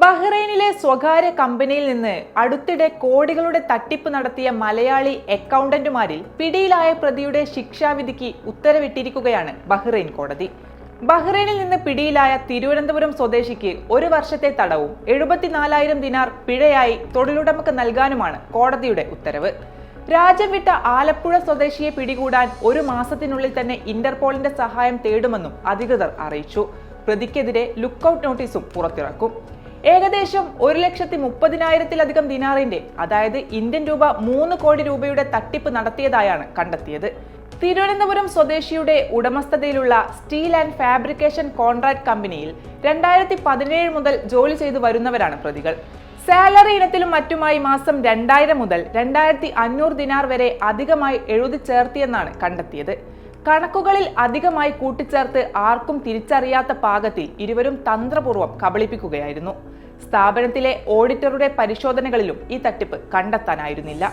ബഹ്റൈനിലെ സ്വകാര്യ കമ്പനിയിൽ നിന്ന് അടുത്തിടെ കോടികളുടെ തട്ടിപ്പ് നടത്തിയ മലയാളി അക്കൗണ്ടന്റുമാരിൽ പിടിയിലായ പ്രതിയുടെ ശിക്ഷാവിധിക്ക് ഉത്തരവിട്ടിരിക്കുകയാണ് ബഹ്റൈൻ കോടതി. ബഹ്റൈനിൽ നിന്ന് പിടിയിലായ തിരുവനന്തപുരം സ്വദേശിക്ക് ഒരു വർഷത്തെ തടവും എഴുപത്തിനാലായിരം ദിനാർ പിഴയായി തൊഴിലുടമക്ക് നൽകാനുമാണ് കോടതിയുടെ ഉത്തരവ്. രാജ്യം വിട്ട ആലപ്പുഴ സ്വദേശിയെ പിടികൂടാൻ ഒരു മാസത്തിനുള്ളിൽ തന്നെ ഇന്റർപോളിന്റെ സഹായം തേടുമെന്നും അധികൃതർ അറിയിച്ചു. പ്രതിക്കെതിരെ ലുക്കൌട്ട് നോട്ടീസും പുറത്തിറക്കും. ഏകദേശം ഒരു ലക്ഷത്തി മുപ്പതിനായിരത്തിലധികം ദിനാറിന്റെ അതായത് ഇന്ത്യൻ രൂപ മൂന്ന് കോടി രൂപയുടെ തട്ടിപ്പ് നടത്തിയതായാണ് കണ്ടെത്തിയത്. തിരുവനന്തപുരം സ്വദേശിയുടെ ഉടമസ്ഥതയിലുള്ള സ്റ്റീൽ ആൻഡ് ഫാബ്രിക്കേഷൻ കോൺട്രാക്ട് കമ്പനിയിൽ രണ്ടായിരത്തി പതിനേഴ് മുതൽ ജോലി ചെയ്തു വരുന്നവരാണ് പ്രതികൾ. സാലറി ഇനത്തിലും മറ്റുമായി മാസം രണ്ടായിരം മുതൽ രണ്ടായിരത്തി അഞ്ഞൂറ് ദിനാർ വരെ അധികമായി എഴുതി ചേർത്തിയെന്നാണ് കണ്ടെത്തിയത്. കണക്കുകളിൽ അധികമായി കൂട്ടിച്ചേർത്ത് ആർക്കും തിരിച്ചറിയാത്ത പാകത്തിൽ ഇരുവരും തന്ത്രപൂർവം കബളിപ്പിക്കുകയായിരുന്നു. സ്ഥാപനത്തിലെ ഓഡിറ്ററുടെ പരിശോധനകളിലും ഈ തട്ടിപ്പ് കണ്ടെത്താനായിരുന്നില്ല.